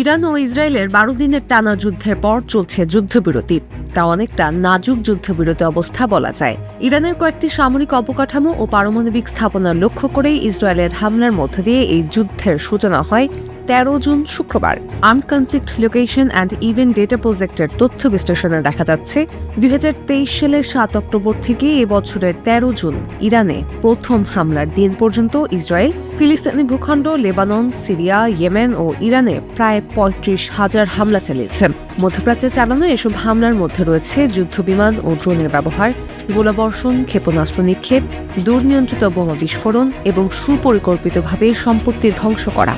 Iran ও ইসরায়েলের বারো দিনের টানা যুদ্ধের পর চলছে যুদ্ধবিরতি। তা অনেকটা নাজুক যুদ্ধবিরতি অবস্থা বলা যায়। ইরানের কয়েকটি সামরিক অবকাঠামো ও পারমাণবিক স্থাপনা লক্ষ্য করেই ইসরায়েলের হামলার মধ্য দিয়ে এই যুদ্ধের সূচনা হয় তেরো জুন শুক্রবার armed conflict location and event data প্রজেক্টের তথ্য বিশ্লেষণে দেখা যাচ্ছে, দুই হাজার তেইশ সালের সাত অক্টোবর থেকে এবছরের তেরো জুন ইরানে প্রথম হামলার দিন পর্যন্ত ইসরায়েল, ফিলিস্তিনি ভূখণ্ড, লেবানন, সিরিয়া, ইয়েমেন ও ইরানে প্রায় পঁয়ত্রিশ হাজার হামলা চালিয়েছে। মধ্যপ্রাচ্যে চালানো এসব হামলার মধ্যে রয়েছে যুদ্ধবিমান ও ড্রোনের ব্যবহার, গোলাবর্ষণ, ক্ষেপণাস্ত্র নিক্ষেপ, দুর্নিয়ন্ত্রিত বোমা বিস্ফোরণ এবং সুপরিকল্পিতভাবে সম্পত্তি ধ্বংস করা।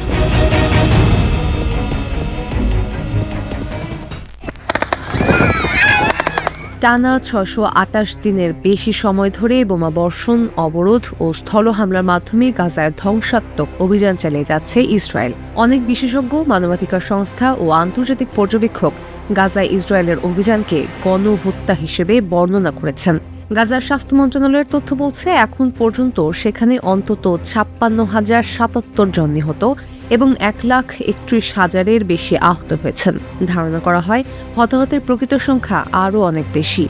টানা ছশো আটাশ দিনের বেশি সময় ধরে বোমা বর্ষণ, অবরোধ ও স্থল হামলার মাধ্যমে গাজায় ধ্বংসাত্মক অভিযান চালিয়ে যাচ্ছে ইসরায়েল। অনেক বিশেষজ্ঞ, মানবাধিকার সংস্থা ও আন্তর্জাতিক পর্যবেক্ষক গাজায় ইসরায়েলের অভিযানকে গণহত্যা হিসেবে বর্ণনা করেছেন। গাজার স্বাস্থ্য মন্ত্রণালয়ের তথ্য বলছে, এখন পর্যন্ত সেখানে অন্তত ছাপ্পান্ন হাজার সাতাত্তর জন নিহত এবং এক লাখ একত্রিশ হাজারের বেশি আহত হয়েছেন। ধারণা করা হয় হতাহতের প্রকৃত সংখ্যা আরও অনেক বেশি।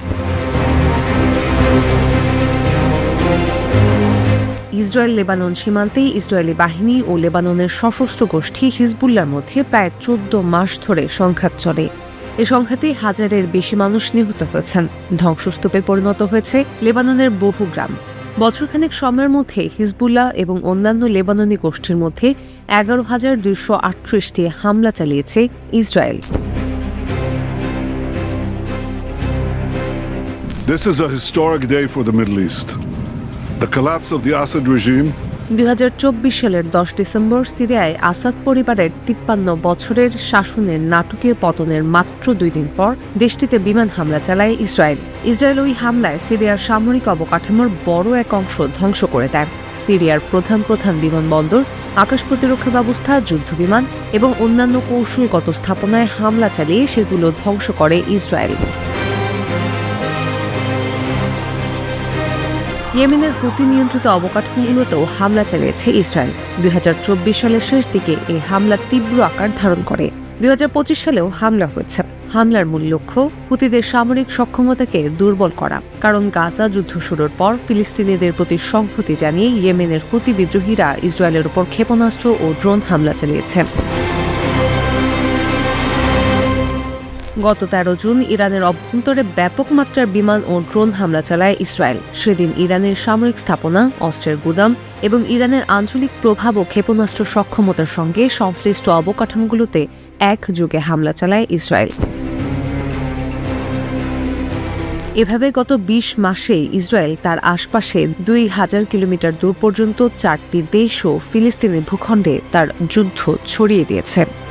ইসরায়েল লেবানন সীমান্তে ইসরায়েলি বাহিনী ও লেবাননের সশস্ত্র গোষ্ঠী হিজবুল্লার মধ্যে প্রায় চোদ্দ মাস ধরে সংঘাত চলে। এ সংঘাতে হাজারের বেশি মানুষ নিহত হয়েছেন। ধ্বংসস্তূপে পরিণত হয়েছে লেবাননের বহু গ্রাম। বছরখানেক সময়ের মধ্যে হিজবুল্লাহ এবং অন্যান্য লেবাননি গোষ্ঠীর মধ্যে এগারো হাজার দুইশো আটত্রিশটি হামলা চালিয়েছে Israel This is a historic day for the Middle East. The collapse of the Assad regime দুই হাজার চব্বিশ সালের দশ ডিসেম্বর সিরিয়ায় আসাদ পরিবারের তিপ্পান্ন বছরের শাসনের নাটকীয় পতনের মাত্র দুই দিন পর দেশটিতে বিমান হামলা চালায় ইসরায়েল। ইসরায়েল ওই হামলায় সিরিয়ার সামরিক অবকাঠামোর বড় এক অংশ ধ্বংস করে দেয়। সিরিয়ার প্রধান প্রধান বিমানবন্দর, আকাশ প্রতিরক্ষা ব্যবস্থা যুদ্ধবিমান এবং অন্যান্য কৌশলগত স্থাপনায় হামলা চালিয়ে সেগুলো ধ্বংস করে ইসরায়েল। ইয়েমেনের হুতি নিয়ন্ত্রিত অবকাঠামোগুলোতেও হামলা চালিয়েছে ইসরায়েল। দুই হাজার চব্বিশ সালের শেষ দিকে এই হামলা তীব্র আকার ধারণ করে। দুই হাজার পঁচিশ সালেও হামলা হয়েছে। হামলার মূল লক্ষ্য, হুতিদের সামরিক সক্ষমতাকে দুর্বল করা। কারণ গাজা যুদ্ধ শুরুর পর ফিলিস্তিনিদের প্রতি সংহতি জানিয়ে ইয়েমেনের হুতি বিদ্রোহীরা ইসরায়েলের উপর ক্ষেপণাস্ত্র ও ড্রোন হামলা চালিয়েছে। গত তেরো জুন ইরানের অভ্যন্তরে ব্যাপক মাত্রার বিমান ও ড্রোন হামলা চালায় ইসরায়েল। সেদিন ইরানের সামরিক স্থাপনা, অস্ত্রের গুদাম এবং ইরানের আঞ্চলিক প্রভাব ও ক্ষেপণাস্ত্র সক্ষমতার সঙ্গে সংশ্লিষ্ট অবকাঠামোগুলোতে এক যুগে হামলা চালায় ইসরায়েল। এভাবে গত ২০ মাসে ইসরায়েল তার আশপাশে দুই হাজার কিলোমিটার দূর পর্যন্ত চারটি দেশ ও ফিলিস্তিনি ভূখণ্ডে তার যুদ্ধ ছড়িয়ে দিয়েছে।